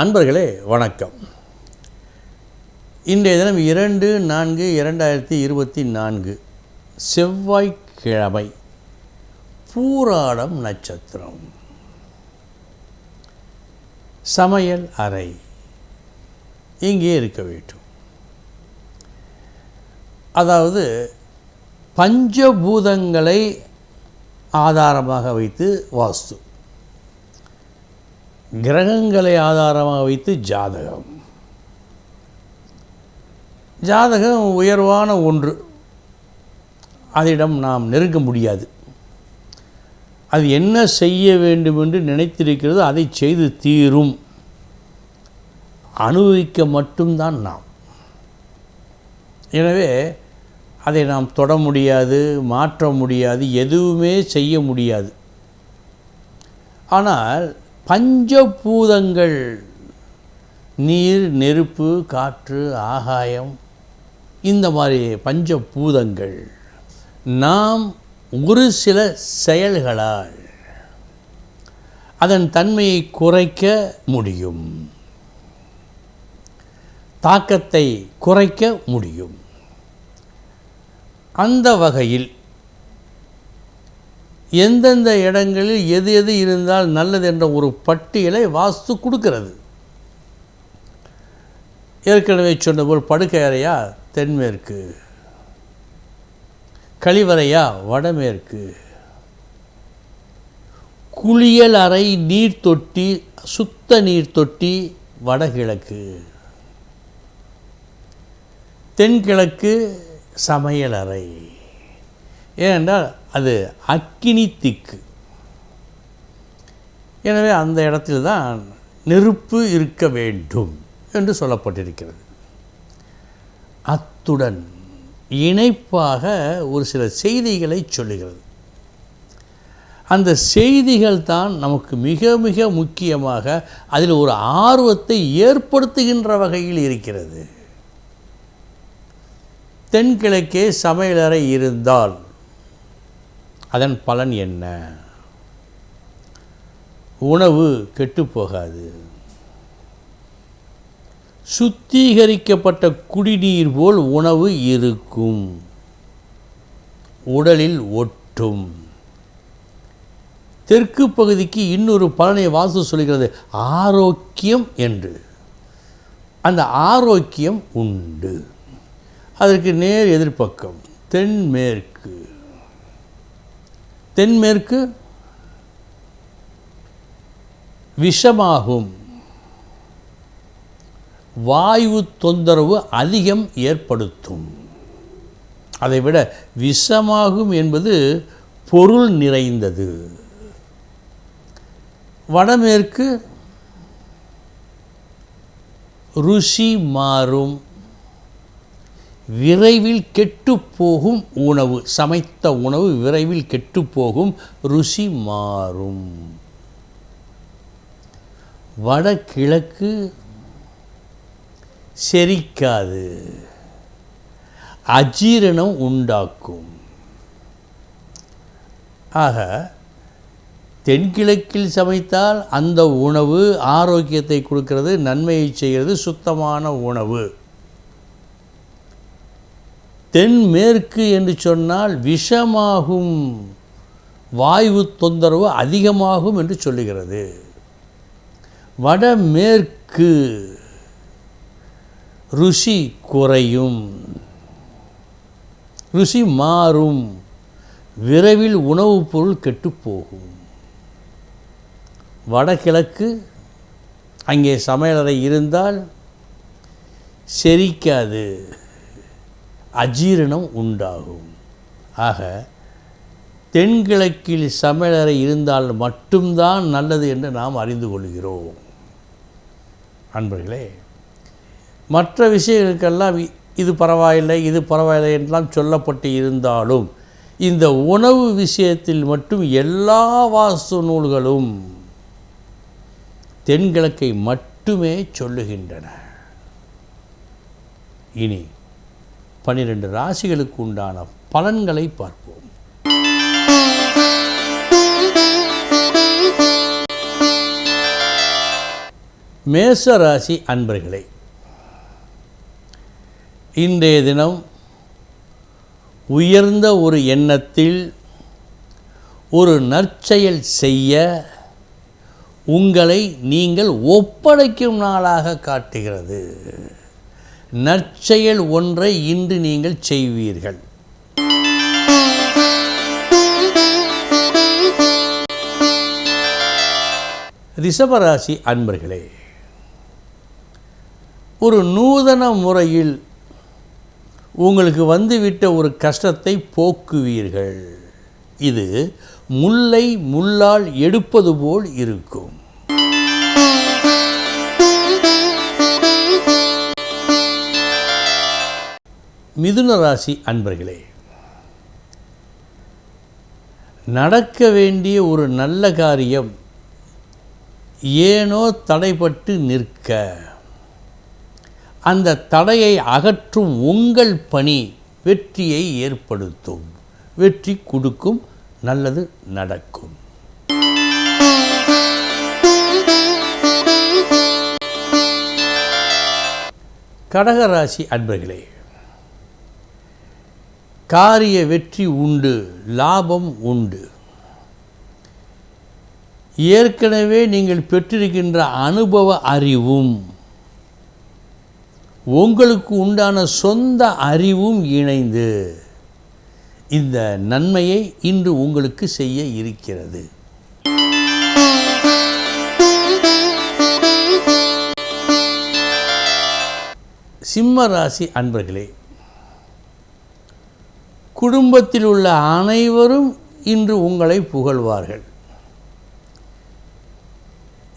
அன்பர்களே வணக்கம். இன்றைய தினம் இரண்டு நான்கு இரண்டாயிரத்தி இருபத்தி நான்கு செவ்வாய்க்கிழமை பூராடம் நட்சத்திரம். சமையல் அறை இங்கே இருக்க வேண்டும். அதாவது பஞ்சபூதங்களை ஆதாரமாக வைத்து வாஸ்து. கிரகங்களை ஆதாரமாக வைத்து ஜாதகம். ஜாதகம் உயர்வான ஒன்று. அதிடம் நாம் நெருங்க முடியாது. அது என்ன செய்ய வேண்டும் என்று நினைத்திருக்கிறதோ அதை செய்து தீரும். அனுபவிக்க மட்டும்தான் நாம். எனவே அதை நாம் தொட முடியாது மாற்ற முடியாது எதுவுமே செய்ய முடியாது. ஆனால் பஞ்சபூதங்கள் நீர் நெருப்பு காற்று ஆகாயம் இந்த மாதிரி பஞ்சபூதங்கள் நாம் ஒரு சில செயல்களால் அதன் தன்மையை குறைக்க முடியும். தாக்கத்தை குறைக்க முடியும். அந்த வகையில் எந்தெந்த இடங்களில் எது எது இருந்தால் நல்லது என்ற ஒரு பட்டியலை வாஸ்து கொடுக்கிறது. ஏற்கனவே சொன்ன போல் படுக்கை அறையா தென்மேற்கு. கழிவறையா வடமேற்கு. குளியல் அறை நீர் தொட்டி சுத்த நீர் தொட்டி வடகிழக்கு. தென்கிழக்கு சமையல் அறை. ஏனென்றால் அது அக்கினி திக்கு. எனவே அந்த இடத்தில் தான் நெருப்பு இருக்க வேண்டும் என்று சொல்லப்பட்டிருக்கிறது. அத்துடன் இணைப்பாக ஒரு சில செய்திகளை சொல்லுகிறது. அந்த செய்திகள் தான் நமக்கு மிக மிக முக்கியமாக அதில் ஒரு ஆர்வத்தை ஏற்படுத்துகின்ற வகையில் இருக்கிறது. தென்கிழக்கே சமையலறை இருந்தால் அதன் பலன் என்ன? உணவு கெட்டுப்போகாது. சுத்திகரிக்கப்பட்ட குடிநீர் போல் உணவு இருக்கும். உடலில் ஒட்டும். தெற்கு பகுதிக்கு இன்னொரு பலனை வாசு சொல்கிறது ஆரோக்கியம் என்று. அந்த ஆரோக்கியம் உண்டு. அதற்கு நேர் எதிர்ப்பக்கம் தென்மேற்கு. தென்மேற்கு விஷமாகும். வாயு தொந்தரவு அதிகம் ஏற்படுத்தும். அதைவிட விஷமாகும் என்பது பொருள் நிறைந்தது. வடமேற்கு ருஷி மாறும். விரைவில் கெட்டுப்போகும் உணவு. சமைத்த உணவு விரைவில் கெட்டுப்போகும். ருசி மாறும். வடகிழக்கு செரிக்காது. அஜீரணம் உண்டாக்கும். ஆக தென்கிழக்கில் சமைத்தால் அந்த உணவு ஆரோக்கியத்தை கொடுக்கிறது நன்மையை செய்கிறது சுத்தமான உணவு. தென்மேற்கு என்று சொன்னால் விஷமாகும். வாயு தொந்தரவு அதிகமாகும் என்று சொல்லுகிறது. வடமேற்கு ருசி குறையும். ருசி மாறும். விரைவில் உணவுப் பொருள் கெட்டுப்போகும் வடகிழக்கு அங்கே சமையலறை இருந்தால் செரிக்காது. அஜீரணம் உண்டாகும். ஆக தென்கிழக்கில் சமையலறை இருந்தால் மட்டும்தான் நல்லது என்று நாம் அறிந்து கொள்கிறோம். அன்பர்களே மற்ற விஷயங்களுக்கெல்லாம் இது பரவாயில்லை இது பரவாயில்லை என்றெல்லாம் சொல்லப்பட்டு இருந்தாலும் இந்த உணவு விஷயத்தில் மட்டும் எல்லா வாஸ்து நூல்களும் தென்கிழக்கை மட்டுமே சொல்லுகின்றன. இனி பன்னிரெண்டு ராசிகளுக்கு உண்டான பலன்களை பார்ப்போம். மேச ராசி அன்பர்களே இன்றைய தினம் உயர்ந்த ஒரு எண்ணத்தில் ஒரு நற்செயல் செய்ய உங்களை நீங்கள் ஒப்படைக்கும் நாளாக காட்டுகிறது. நற்செயல் ஒன்றை இன்று நீங்கள் செய்வீர்கள். ரிஷபராசி அன்பர்களே ஒரு நூதன முறையில் உங்களுக்கு வந்துவிட்ட ஒரு கஷ்டத்தை போக்குவீர்கள். இது முல்லை முள்ளால் எடுப்பது போல் இருக்கும். மிதுன ராசி அன்பர்களே நடக்க வேண்டிய ஒரு நல்ல காரியம் ஏனோ தடைப்பட்டு நிற்க. அந்த தடையை அகற்றும் உங்கள் பணி வெற்றியை ஏற்படுத்தும். வெற்றி கொடுக்கும் நல்லது நடக்கும். கடகராசி அன்பர்களே காரிய வெற்றி உண்டு லாபம் உண்டு. ஏற்கனவே நீங்கள் பெற்றிருக்கின்ற அனுபவ அறிவும் உங்களுக்கு உண்டான சொந்த அறிவும் இணைந்து இந்த நன்மையை இன்று உங்களுக்கு செய்ய இருக்கிறது. சிம்ம ராசி அன்பர்களே குடும்பத்தில் உள்ள அனைவரும் இன்று உங்களை புகழ்வார்கள்.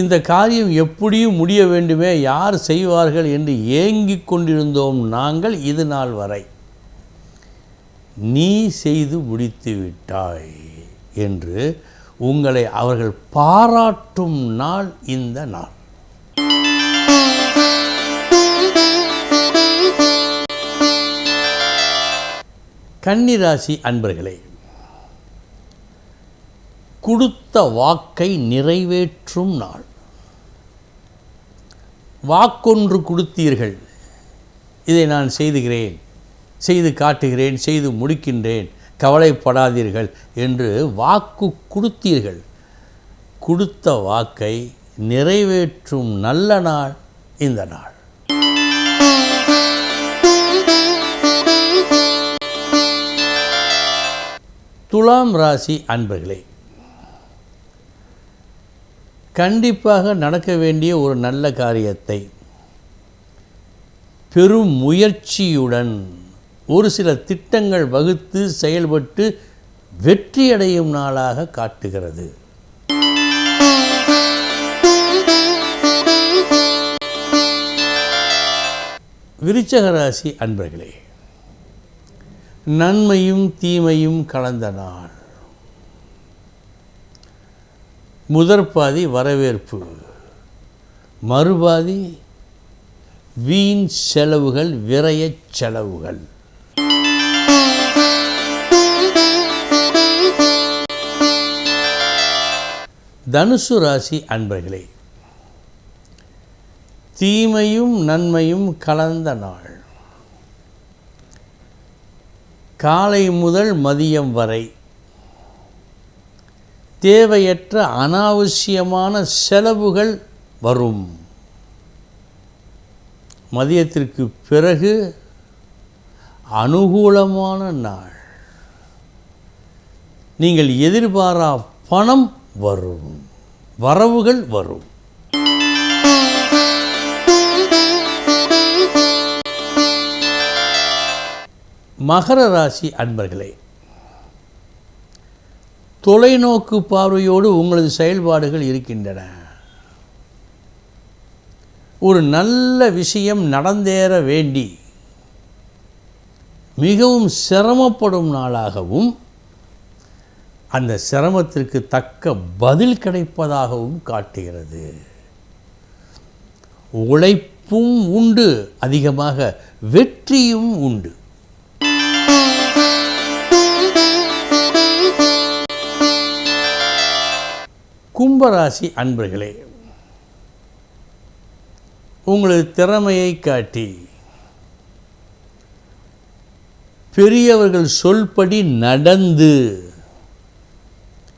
இந்த காரியம் எப்படியும் முடிய வேண்டுமே யார் செய்வார்கள் என்று ஏங்கிக் கொண்டிருந்தோம் நாங்கள் இது நாள் வரை. நீ செய்து முடித்து விட்டாய் என்று உங்களை அவர்கள் பாராட்டும் நாள் இந்த நாள். கன்னிராசி அன்பர்களே கொடுத்த வாக்கை நிறைவேற்றும் நாள். வாக்கொன்று கொடுத்தீர்கள். இதை நான் செய்துகிறேன் செய்து காட்டுகிறேன் செய்து முடிக்கின்றேன் கவலைப்படாதீர்கள் என்று வாக்கு கொடுத்தீர்கள். கொடுத்த வாக்கை நிறைவேற்றும் நல்ல நாள் இந்த நாள். துலாம் ராசி அன்பர்களே கண்டிப்பாக நடக்க வேண்டிய ஒரு நல்ல காரியத்தை பெரும் முயற்சியுடன் ஒரு சில திட்டங்கள் வகுத்து செயல்பட்டு வெற்றியடையும் நாளாக காட்டுகிறது. விருச்சக ராசி அன்பர்களே நன்மையும் தீமையும் கலந்த நாள். முதற்பாதி வரவேற்பு. மறுபாதி வீண் செலவுகள் விரயச் செலவுகள். தனுசு ராசி அன்பர்களே தீமையும் நன்மையும் கலந்த நாள். காலை முதல் மதியம் வரை. தேவையற்ற அனாவசியமான செலவுகள் வரும். மதியத்திற்கு பிறகு அனுகூலமான நாள். நீங்கள் எதிர்பாரா பணம் வரும் வரவுகள் வரும். மகர ராசி அன்பர்களே தொலைநோக்கு பார்வையோடு உங்களது செயல்பாடுகள் இருக்கின்றன. ஒரு நல்ல விஷயம் நடந்தேற வேண்டி மிகவும் சிரமப்படும் நாளாகவும் அந்த சிரமத்திற்கு தக்க பதில் கிடைப்பதாகவும் காட்டுகிறது. உழைப்பும் உண்டு அதிகமாக வெற்றியும் உண்டு. கும்பராசி அன்பர்களே உங்களது திறமையை காட்டி பெரியவர்கள் சொல்படி நடந்து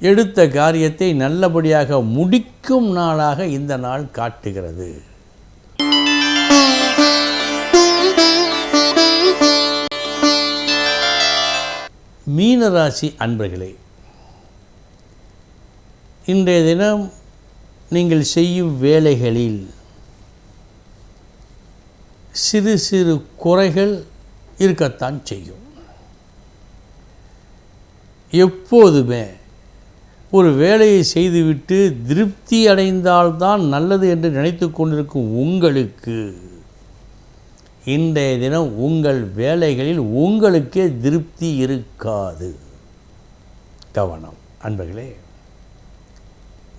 எடுத்த காரியத்தை நல்லபடியாக முடிக்கும் நாளாக இந்த நாள் காட்டுகிறது. மீனராசி அன்பர்களே இன்றைய தினம் நீங்கள் செய்யும் வேலைகளில் சிறு சிறு குறைகள் இருக்கத்தான் செய்யும். எப்போதுமே ஒரு வேலையை செய்துவிட்டு திருப்தி அடைந்தால்தான் நல்லது என்று நினைத்து கொண்டிருக்கும் உங்களுக்கு இன்றைய தினம் உங்கள் வேலைகளில் உங்களுக்கே திருப்தி இருக்காது. கவனம். அன்பர்களே.